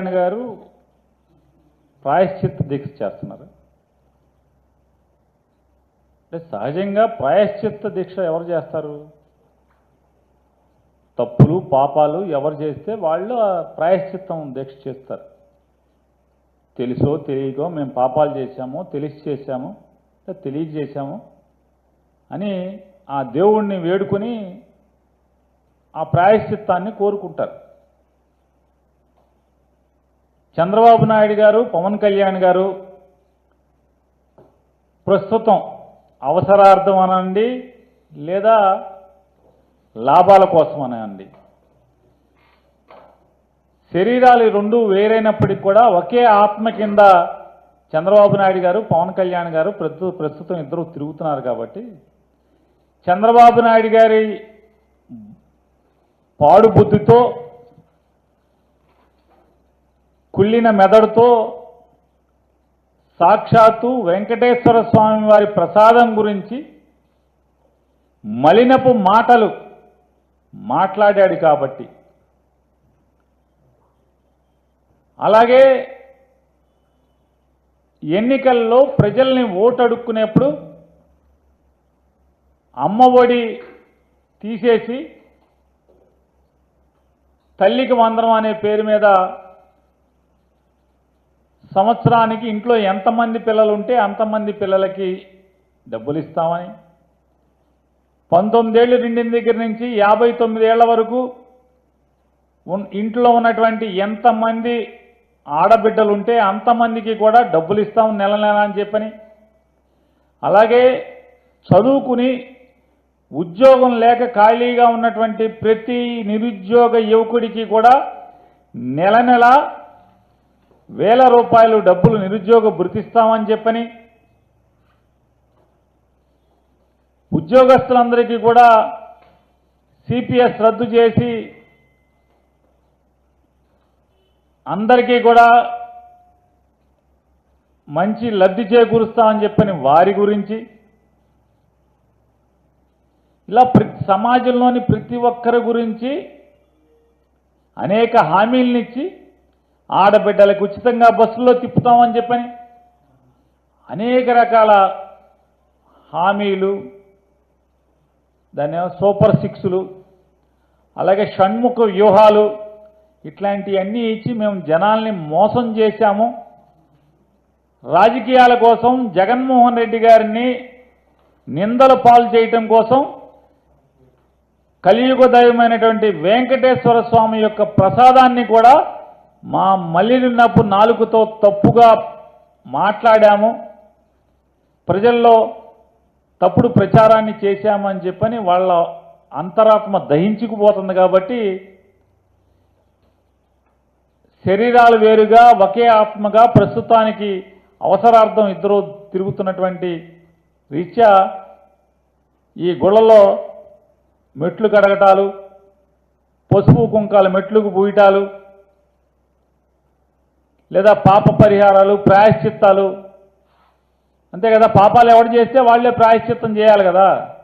నారాయణ గారు ప్రాయశ్చిత్త దీక్ష చేస్తున్నారు. అంటే సహజంగా ప్రాయశ్చిత్త దీక్ష ఎవరు చేస్తారు? తప్పులు పాపాలు ఎవరు చేస్తే వాళ్ళు ఆ ప్రాయశ్చిత్తం దీక్ష చేస్తారు. తెలుసో తెలియకో మేము పాపాలు చేశాము తెలిసి చేశాము తెలియజేశాము అని ఆ దేవుణ్ణి వేడుకొని ఆ ప్రాయశ్చిత్తాన్ని కోరుకుంటారు. చంద్రబాబు నాయుడు గారు పవన్ కళ్యాణ్ గారు ప్రస్తుతం అవసరార్థం అనండి లేదా లాభాల కోసం అనండి. శరీరాలు రెండు వేరైనప్పటికీ కూడా ఒకే ఆత్మ కింద చంద్రబాబు నాయుడు గారు పవన్ కళ్యాణ్ గారు ప్రస్తు ప్రస్తుతం ఇద్దరు తిరుగుతున్నారు కాబట్టి చంద్రబాబు నాయుడు గారి పాడు బుద్ధితో కుళ్ళిన మెదడుతో సాక్షాత్తు వెంకటేశ్వర స్వామి వారి ప్రసాదం గురించి మలినపు మాటలు మాట్లాడాడు కాబట్టి. అలాగే ఎన్నికల్లో ప్రజల్ని ఓటడుక్కునేప్పుడు అమ్మఒడి తీసేసి తల్లికి వందనం అనే పేరు మీద సంవత్సరానికి ఇంట్లో ఎంతమంది పిల్లలు ఉంటే అంతమంది పిల్లలకి డబ్బులు ఇస్తామని పంతొమ్మిదేళ్ళు నిండిన దగ్గర నుంచి యాభై తొమ్మిదేళ్ళ వరకు ఉన్- ఇంట్లో ఉన్నటువంటి ఎంతమంది ఆడబిడ్డలు ఉంటే అంతమందికి కూడా డబ్బులు ఇస్తాం నెల నెల అని చెప్పని. అలాగే చదువుకుని ఉద్యోగం లేక ఖాళీగా ఉన్నటువంటి ప్రతి నిరుద్యోగ యువకుడికి కూడా నెల నెల వేల రూపాయలు డబ్బులు నిరుద్యోగ భృతిస్తామని చెప్పని ఉద్యోగస్తులందరికీ కూడా సిపిఎస్ రద్దు చేసి అందరికీ కూడా మంచి లబ్ధి చేకూరుస్తామని చెప్పని వారి గురించి ఇలా ప్రతి సమాజంలోని ప్రతి ఒక్కరి గురించి అనేక హామీలనిచ్చి ఆడబిడ్డలకు ఉచితంగా బస్సుల్లో తిప్పుతామని చెప్పని అనేక రకాల హామీలు దాని సూపర్ సిక్స్లు అలాగే షణ్ముఖ వ్యూహాలు ఇట్లాంటివన్నీ ఇచ్చి మేము జనాల్ని మోసం చేశాము. రాజకీయాల కోసం జగన్మోహన్ రెడ్డి గారిని నిందల పాలు చేయటం కోసం కలియుగ దైవమైనటువంటి వెంకటేశ్వర స్వామి యొక్క ప్రసాదాన్ని కూడా మా మల్లినప్పు నాలుగుతో తప్పుగా మాట్లాడాము. ప్రజల్లో తప్పుడు ప్రచారాన్ని చేశామని చెప్పని వాళ్ళ అంతరాత్మ దహించుకుపోతుంది కాబట్టి శరీరాలు వేరుగా ఒకే ఆత్మగా ప్రస్తుతానికి అవసరార్థం ఇద్దరు తిరుగుతున్నటువంటి రీత్యా ఈ గుళ్ళలో మెట్లు కడగటాలు పసుపు కుంకాలు మెట్లుకు పూయటాలు లేదా పాప పరిహారాలు ప్రాయశ్చిత్తాలు. అంతే కదా పాపాలు ఎవడు చేస్తే వాళ్ళే ప్రాయశ్చిత్తం చేయాలి కదా.